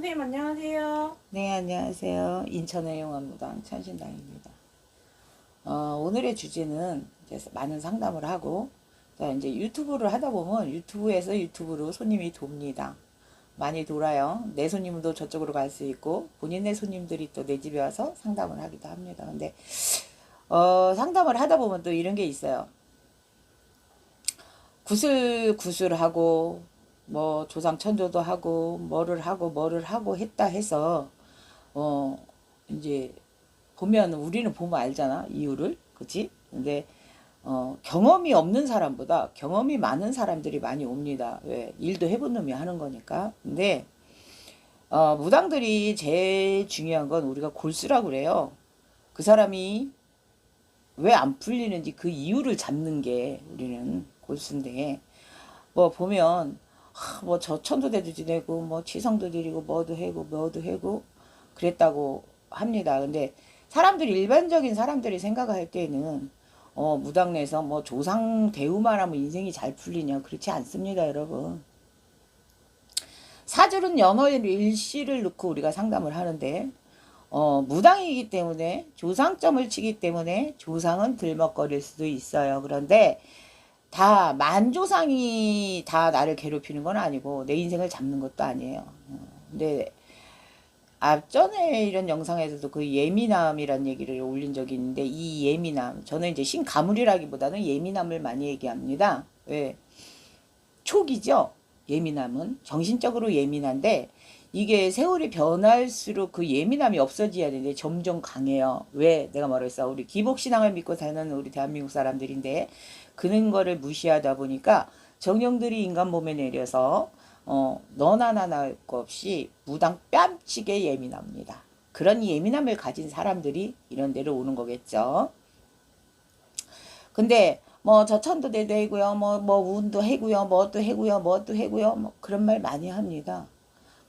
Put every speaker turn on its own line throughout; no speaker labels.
선생님 안녕하세요.
네, 안녕하세요. 인천의 용화무당 천신당입니다. 어, 오늘의 주제는 이제 많은 상담을 하고, 자, 이제 유튜브를 하다 보면 유튜브에서 유튜브로 손님이 돕니다. 많이 돌아요. 내 손님도 저쪽으로 갈 수 있고, 본인의 손님들이 또 내 집에 와서 상담을 하기도 합니다. 근데, 어, 상담을 하다 보면 또 이런 게 있어요. 구슬 구슬하고 뭐 조상 천조도 하고 뭐를 하고 뭐를 하고 했다 해서 어 이제 보면 우리는 보면 알잖아 이유를. 그치? 근데 어 경험이 없는 사람보다 경험이 많은 사람들이 많이 옵니다. 왜? 일도 해본 놈이 하는 거니까. 근데 어 무당들이 제일 중요한 건 우리가 골수라고 그래요. 그 사람이 왜 안 풀리는지 그 이유를 잡는 게 우리는 골수인데 뭐 보면 뭐 저 천도대도 지내고 뭐 치성도 드리고 뭐도 해고 뭐도 해고 그랬다고 합니다. 근데 사람들이 일반적인 사람들이 생각할 때는 어 무당 내서 뭐 조상 대우만 하면 인생이 잘 풀리냐 그렇지 않습니다, 여러분. 사줄은 연어의 일시를 넣고 우리가 상담을 하는데 어, 무당이기 때문에 조상점을 치기 때문에 조상은 들먹거릴 수도 있어요. 그런데 다 만조상이 다 나를 괴롭히는 건 아니고 내 인생을 잡는 것도 아니에요. 어, 근데 앞전에 이런 영상에서도 그 예민함이란 얘기를 올린 적이 있는데 이 예민함 저는 이제 신가물이라기보다는 예민함을 많이 얘기합니다. 왜? 촉이죠. 예민함은 정신적으로 예민한데 이게 세월이 변할수록 그 예민함이 없어져야 되는데 점점 강해요. 왜? 내가 말했어. 우리 기복신앙을 믿고 사는 우리 대한민국 사람들인데 그런 거를 무시하다 보니까 정령들이 인간 몸에 내려서 어, 너나 나나 할것 없이 무당 뺨치게 예민합니다. 그런 예민함을 가진 사람들이 이런 데로 오는 거겠죠. 근데 뭐 저천도 대도 해고요. 뭐뭐 운도 해고요. 뭐도 해고요. 뭐도 해고요. 뭐 그런 말 많이 합니다.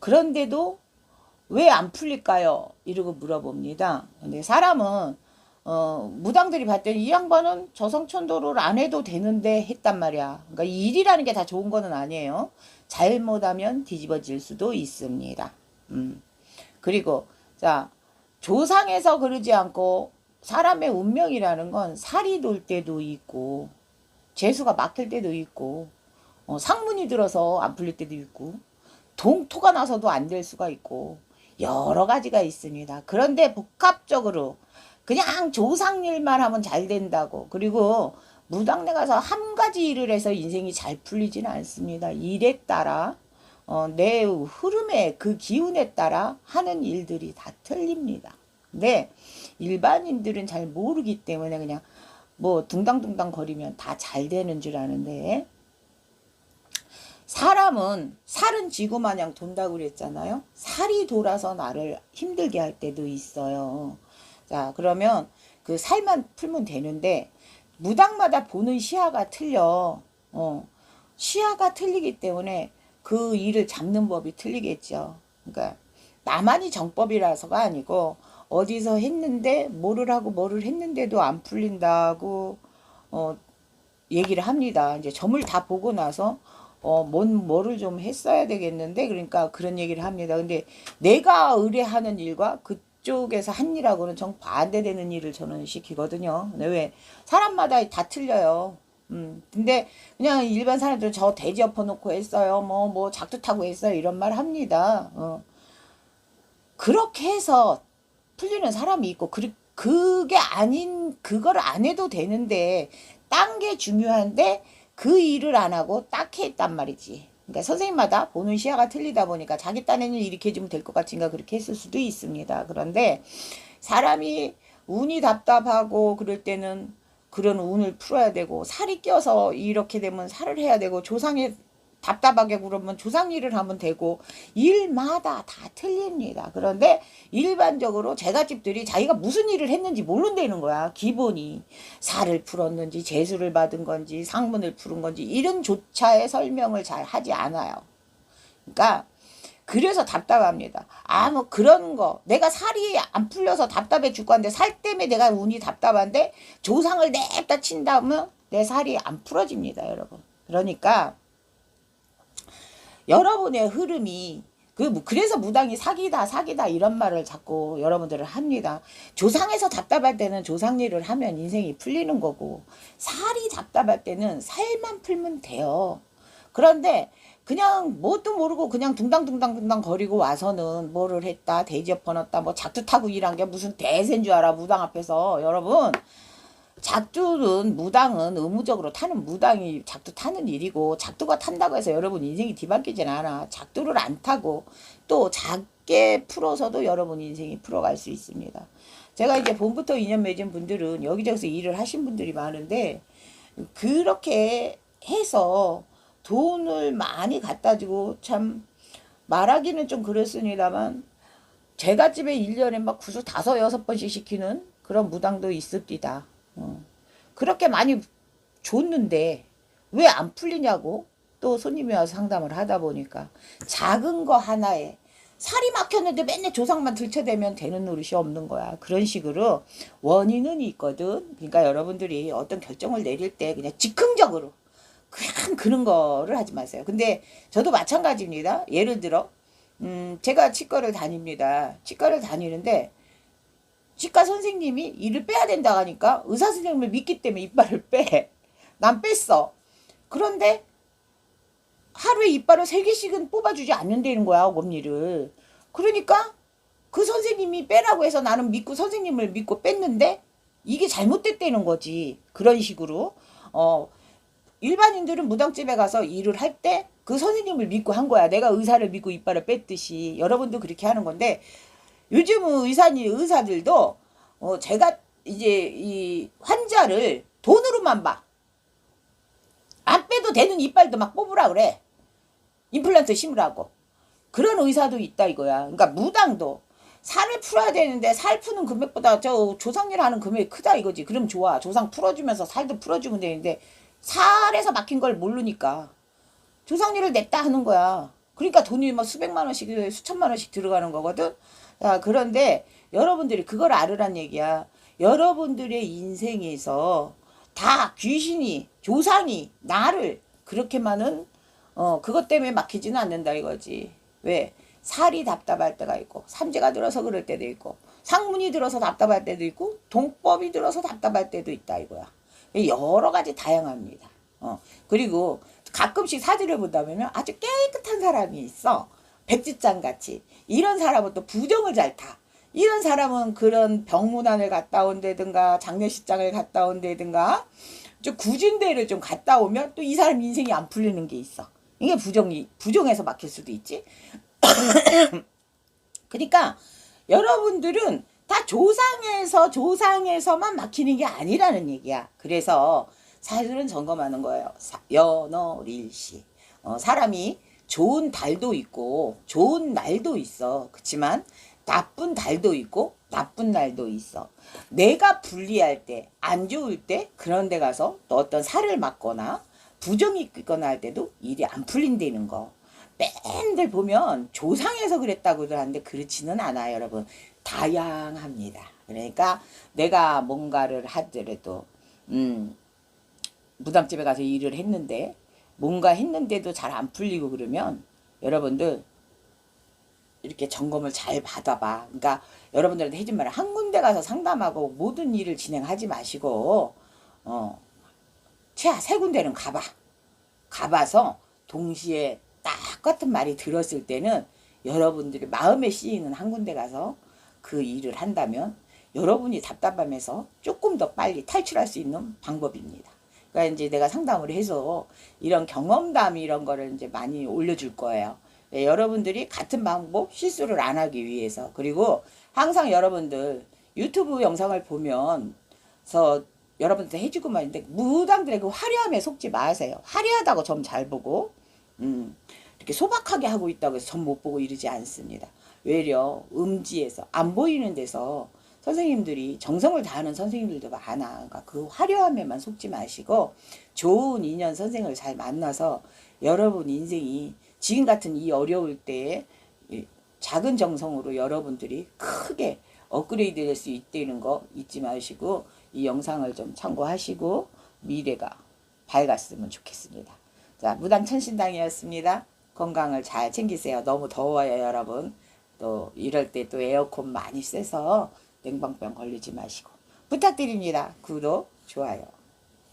그런데도 왜 안 풀릴까요? 이러고 물어봅니다. 근데 사람은 어, 무당들이 봤더니 이 양반은 저성천도를 안 해도 되는데 했단 말이야. 그러니까 일이라는 게 다 좋은 거는 아니에요. 잘못하면 뒤집어질 수도 있습니다. 음. 그리고 자 조상에서 그러지 않고 사람의 운명이라는 건 살이 돌 때도 있고 재수가 막힐 때도 있고 어, 상문이 들어서 안 풀릴 때도 있고 동토가 나서도 안 될 수가 있고 여러 가지가 있습니다. 그런데 복합적으로 그냥 조상 일만 하면 잘 된다고 그리고 무당네 가서 한 가지 일을 해서 인생이 잘 풀리지는 않습니다. 일에 따라 어, 내 흐름에 그 기운에 따라 하는 일들이 다 틀립니다. 근데 일반인들은 잘 모르기 때문에 그냥 뭐 둥당둥당 거리면 다 잘 되는 줄 아는데 사람은 살은 지구 마냥 돈다고 그랬잖아요. 살이 돌아서 나를 힘들게 할 때도 있어요. 자, 그러면 그 살만 풀면 되는데 무당마다 보는 시야가 틀려. 어. 시야가 틀리기 때문에 그 일을 잡는 법이 틀리겠죠. 그러니까 나만이 정법이라서가 아니고 어디서 했는데 뭐를 하고 뭐를 했는데도 안 풀린다고 어 얘기를 합니다. 이제 점을 다 보고 나서 어, 뭔, 뭐를 좀 했어야 되겠는데, 그러니까 그런 얘기를 합니다. 근데 내가 의뢰하는 일과 그쪽에서 한 일하고는 정반대되는 일을 저는 시키거든요. 근데 왜? 사람마다 다 틀려요. 음, 근데 그냥 일반 사람들은 저 돼지 엎어놓고 했어요. 뭐, 뭐, 작두 타고 했어요. 이런 말 합니다. 어. 그렇게 해서 풀리는 사람이 있고, 그, 그게 아닌, 그걸 안 해도 되는데, 딴 게 중요한데, 그 일을 안 하고 딱히 했단 말이지. 그러니까 선생님마다 보는 시야가 틀리다 보니까 자기 딴에는 이렇게 해주면 될 것 같은가 그렇게 했을 수도 있습니다. 그런데 사람이 운이 답답하고 그럴 때는 그런 운을 풀어야 되고 살이 껴서 이렇게 되면 살을 해야 되고 조상에 답답하게 그러면 조상 일을 하면 되고 일마다 다 틀립니다. 그런데 일반적으로 제갓집들이 자기가 무슨 일을 했는지 모른다는 거야. 기본이 살을 풀었는지 재수를 받은 건지 상문을 푸른 건지 이런 조차의 설명을 잘 하지 않아요. 그러니까 그래서 답답합니다. 아, 뭐 그런 거. 내가 살이 안 풀려서 답답해 죽고 한데 살 때문에 내가 운이 답답한데 조상을 냅다 친다면 내 살이 안 풀어집니다, 여러분. 그러니까 여러분의 흐름이 그 그, 뭐- 그래서 무당이 사기다, 사기다, 이런 말을 자꾸 여러분들은 합니다. 조상에서 답답할 때는 조상 일을 하면 인생이 풀리는 거고, 살이 답답할 때는 살만 풀면 돼요. 그런데, 그냥 뭣도 모르고 그냥 둥당둥당둥당 거리고 와서는 뭐를 했다, 대지업 번었다, 뭐 작두 타고 일한 게 무슨 대세인 줄 알아, 무당 앞에서. 여러분, 작두는 무당은 의무적으로 타는 무당이 작두 타는 일이고 작두가 탄다고 해서 여러분 인생이 뒤바뀌진 않아 작두를 안 타고 또 작게 풀어서도 여러분 인생이 풀어갈 수 있습니다 제가 이제 봄부터 인연 맺은 분들은 여기저기서 일을 하신 분들이 많은데 그렇게 해서 돈을 많이 갖다 주고 참 말하기는 좀 그렇습니다만 제가 집에 1년에 막 구수 다섯 여섯 번씩 시키는 그런 무당도 있습니다. 어. 그렇게 많이 줬는데 왜 안 풀리냐고 또 손님이 와서 상담을 하다 보니까 작은 거 하나에 살이 막혔는데 맨날 조상만 들쳐대면 되는 노릇이 없는 거야. 그런 식으로 원인은 있거든. 그러니까 여러분들이 어떤 결정을 내릴 때 그냥 즉흥적으로 그냥 그런 거를 하지 마세요. 근데 저도 마찬가지입니다. 예를 들어 음, 제가 치과를 다닙니다. 치과를 다니는데 치과 선생님이 이를 빼야 된다 하니까 의사 선생님을 믿기 때문에 이빨을 빼. 난 뺐어. 그런데 하루에 이빨을 세 개씩은 뽑아주지 않는다는 거야, 어금니를. 그러니까 그 선생님이 빼라고 해서 나는 믿고 선생님을 믿고 뺐는데 이게 잘못됐다는 거지. 그런 식으로. 어, 일반인들은 무당집에 가서 일을 할 때 그 선생님을 믿고 한 거야. 내가 의사를 믿고 이빨을 뺐듯이. 여러분도 그렇게 하는 건데 요즘 의사니 의사들도 어 제가 이제 이 환자를 돈으로만 봐. 안 빼도 되는 이빨도 막 뽑으라 그래. 임플란트 심으라고. 그런 의사도 있다 이거야. 그러니까 무당도 살을 풀어야 되는데 살 푸는 금액보다 저 조상일 하는 금액이 크다 이거지. 그럼 좋아. 조상 풀어주면서 살도 풀어주면 되는데 살에서 막힌 걸 모르니까 조상일을 냈다 하는 거야. 그러니까 돈이 막 수백만 원씩 수천만 원씩 들어가는 거거든. 자, 그런데 여러분들이 그걸 알으란 얘기야. 여러분들의 인생에서 다 귀신이 조상이 나를 그렇게만은 어 그것 때문에 막히지는 않는다 이거지. 왜? 살이 답답할 때가 있고 삼재가 들어서 그럴 때도 있고 상문이 들어서 답답할 때도 있고 동법이 들어서 답답할 때도 있다 이거야. 여러 가지 다양합니다. 어 그리고 가끔씩 사진을 보다 보면 아주 깨끗한 사람이 있어. 백지장 같이 이런 사람은 또 부정을 잘 타. 이런 사람은 그런 병문안을 갔다 온다든가 장례식장을 갔다 온다든가 좀 데를 좀 갔다 오면 또 이 사람 인생이 안 풀리는 게 있어. 이게 부정이 부정해서 막힐 수도 있지. 그러니까 여러분들은 다 조상에서 조상에서만 막히는 게 아니라는 얘기야. 그래서 사실은 점검하는 거예요. 연어릴시. 어, 사람이 좋은 달도 있고 좋은 날도 있어. 그렇지만 나쁜 달도 있고 나쁜 날도 있어. 내가 불리할 때, 안 좋을 때 그런 데 가서 또 어떤 살을 맞거나 부정이 있거나 할 때도 일이 안 풀린다는 거. 맨들 보면 조상에서 그랬다고들 하는데 그렇지는 않아요, 여러분. 다양합니다. 그러니까 내가 뭔가를 하더라도 음, 무당집에 가서 일을 했는데 뭔가 했는데도 잘 안 풀리고 그러면 여러분들 이렇게 점검을 잘 받아봐. 그러니까 여러분들한테 해준 말은 한 군데 가서 상담하고 모든 일을 진행하지 마시고 어 최하 세 군데는 가봐. 가봐서 동시에 똑같은 말이 들었을 때는 여러분들이 마음에 씌이는 한 군데 가서 그 일을 한다면 여러분이 답답함에서 조금 더 빨리 탈출할 수 있는 방법입니다. 그러니까 이제 내가 상담을 해서 이런 경험담 이런 거를 이제 많이 올려줄 거예요. 네, 여러분들이 같은 방법 실수를 안 하기 위해서 그리고 항상 여러분들 유튜브 영상을 보면서 여러분들 해주고만 있는데 무당들의 그 화려함에 속지 마세요. 화려하다고 점 잘 보고 음, 이렇게 소박하게 하고 있다고 해서 점 못 보고 이러지 않습니다. 외려 음지에서 안 보이는 데서 선생님들이 정성을 다하는 선생님들도 많아. 그러니까 그 화려함에만 속지 마시고 좋은 인연 선생을 잘 만나서 여러분 인생이 지금 같은 이 어려울 때에 작은 정성으로 여러분들이 크게 업그레이드 될 수 있다는 거 잊지 마시고 이 영상을 좀 참고하시고 미래가 밝았으면 좋겠습니다. 자, 무당 천신당이었습니다. 건강을 잘 챙기세요. 너무 더워요, 여러분. 또 이럴 때 또 에어컨 많이 쐬서 냉방병 걸리지 마시고 부탁드립니다. 구독, 좋아요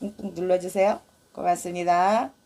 꾹꾹 눌러주세요. 고맙습니다.